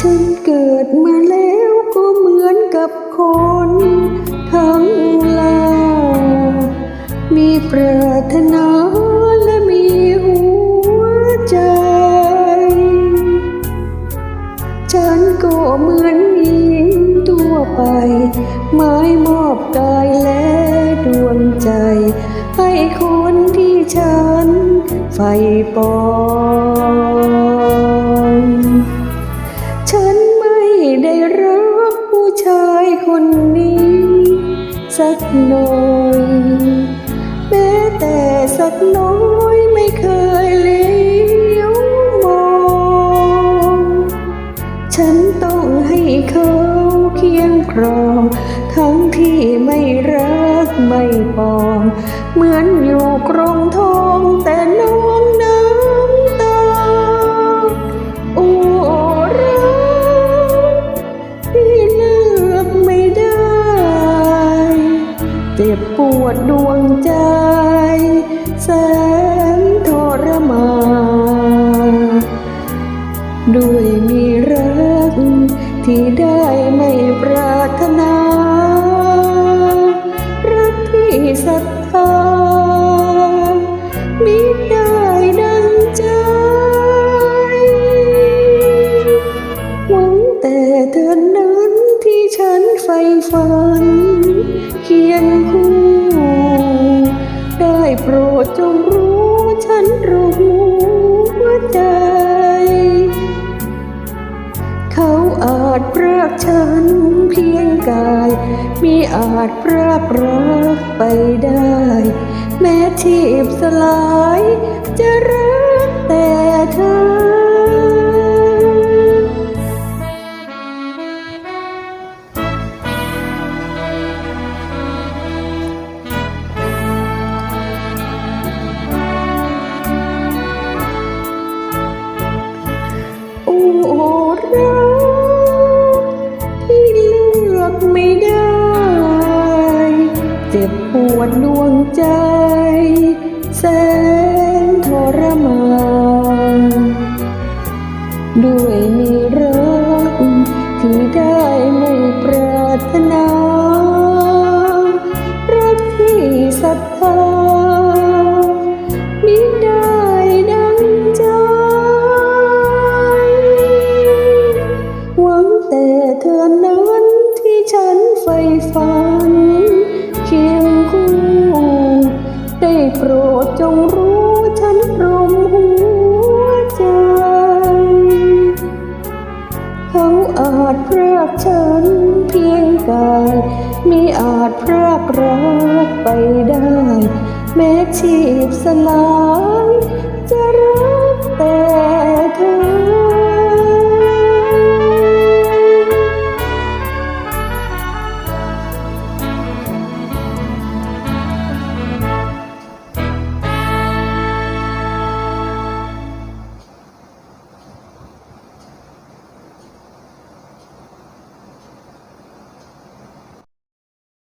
ฉันเกิดมาแล้วก็เหมือนกับคนทั้งลามีปรารถนาและมีหัวใจ ฉันก็เหมือนหญิงทั่วไป ไม้มอบกายและดวงใจ ให้คนที่ฉันใฝ่ปอง กหน่อยแม้แต่สักน้อยไม่เคยเลี้ยวมอง ฉันต้องให้เขาเคียงครอง ทั้งที่ไม่รักไม่ปอง เหมือนอยู่กรงทองแต่น้อ ดดวงใจ แสนทรมานด้วยมีรัก ที่ได้ไม่ปรารถนา รักที่ศรัทธามิได้ดังใจ หวังแต่เธอนั้นที่ฉันใฝ่ฝันเคียงคู่ จงรู้ฉันรู้หัวใจ เขาอาจพรากฉันเพียงกายมีอาจพรากรักไปได้ แม้ทีบสลายจะรัก รักที่เลือกไม่ได้ เจ็บปวดดวงใจ แสนทรมานด้วยมีรักที่ได้ไม่ปรารถนา รักที่ศรัทธามิได้ ฝัน เคียงคู่ ได้โปรดจงรู้ฉันรมหัวใจ เขาอาจพรากฉันเพียงกายมีอาจพรากรักไปได้ แม้ชีพสลายจะรั